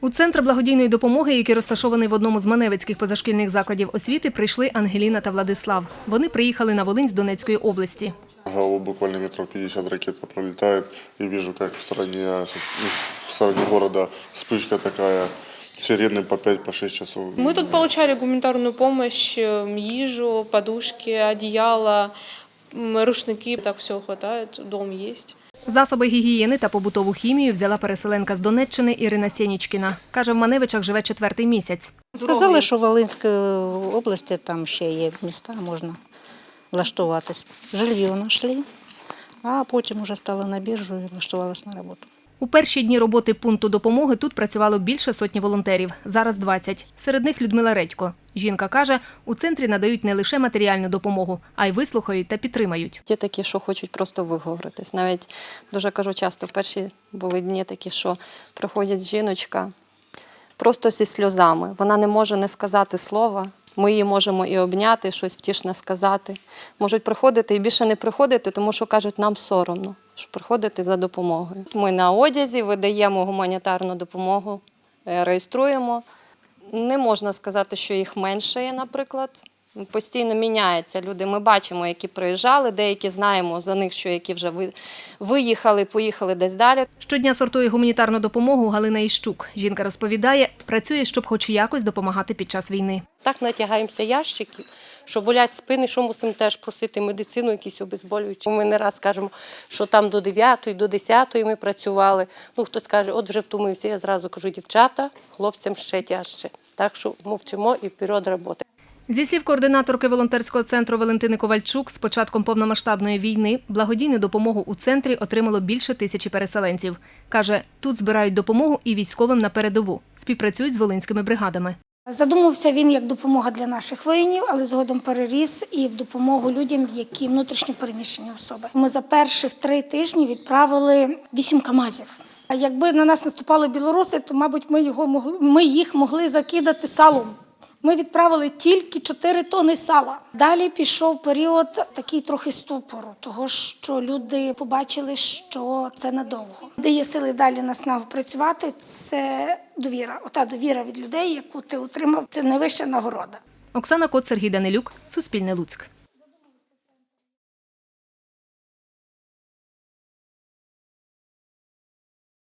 У центр благодійної допомоги, який розташований в одному з маневицьких позашкільних закладів освіти, прийшли Ангеліна та Владислав. Вони приїхали на Волинь з Донецької області. Голову буквально метров 50 ракета пролетает, и вижу, как в стороне, в стороне города вспышка такая, сирены по 5-6 по шесть часов. Мы тут получали гуманитарную помощь, э, ежу, подушки, одеяло, м, рушники. Так все хватает, дом есть. Засоби гігієни та побутову хімію взяла переселенка з Донеччини Ірина Сєнічкіна. Каже, в Маневичах живе четвертий місяць. Сказали, що в Волинській області там ще є міста, можна влаштуватись. Жилье знайшли, а потім вже стала на біржу і влаштувалась на роботу. У перші дні роботи пункту допомоги тут працювало більше сотні волонтерів. Зараз 20. Серед них Людмила Редько. Жінка каже, у центрі надають не лише матеріальну допомогу, а й вислухають та підтримають. Є такі, що хочуть просто виговоритись. Навіть дуже кажу часто, перші були дні такі, що приходять жіночка просто зі сльозами. Вона не може не сказати слова. Ми її можемо і обняти, щось втішне сказати. Можуть приходити і більше не приходити, тому що кажуть, нам соромно, що приходити за допомогою. Ми на одязі видаємо гуманітарну допомогу, е, реєструємо. Не можна сказати, що їх менше є, наприклад. Постійно міняються люди. Ми бачимо, які приїжджали, деякі знаємо за них, що які вже виїхали, поїхали десь далі. Щодня сортує гуманітарну допомогу Галина Іщук. Жінка розповідає, працює, щоб хоч якось допомагати під час війни. Так натягаємося ящиків, що болять спини, що мусимо теж просити медицину, якісь обезболюючі. Ми не раз кажемо, що там до 9, до 10 ми працювали. Ну, хтось каже, от вже втомився. Я зразу кажу, дівчата, хлопцям ще тяжче. Так що мовчимо і вперед роботи. Зі слів координаторки волонтерського центру Валентини Ковальчук, з початком повномасштабної війни благодійну допомогу у центрі отримало більше тисячі переселенців. Каже, тут збирають допомогу і військовим на передову. Співпрацюють з волинськими бригадами. Задумався він як допомога для наших воїнів, але згодом переріс і в допомогу людям, які внутрішньо переміщені особи. Ми за перших три тижні відправили вісім камазів. А якби на нас наступали білоруси, то мабуть ми його могли ми їх могли закидати салом. Ми відправили тільки 4 тони сала. Далі пішов період такий трохи ступору, того що люди побачили, що це надовго. Де є сили далі наснагу працювати. Це довіра. Ота довіра від людей, яку ти отримав, це найвища нагорода. Оксана Кот, Сергій Данилюк, Суспільне Луцьк.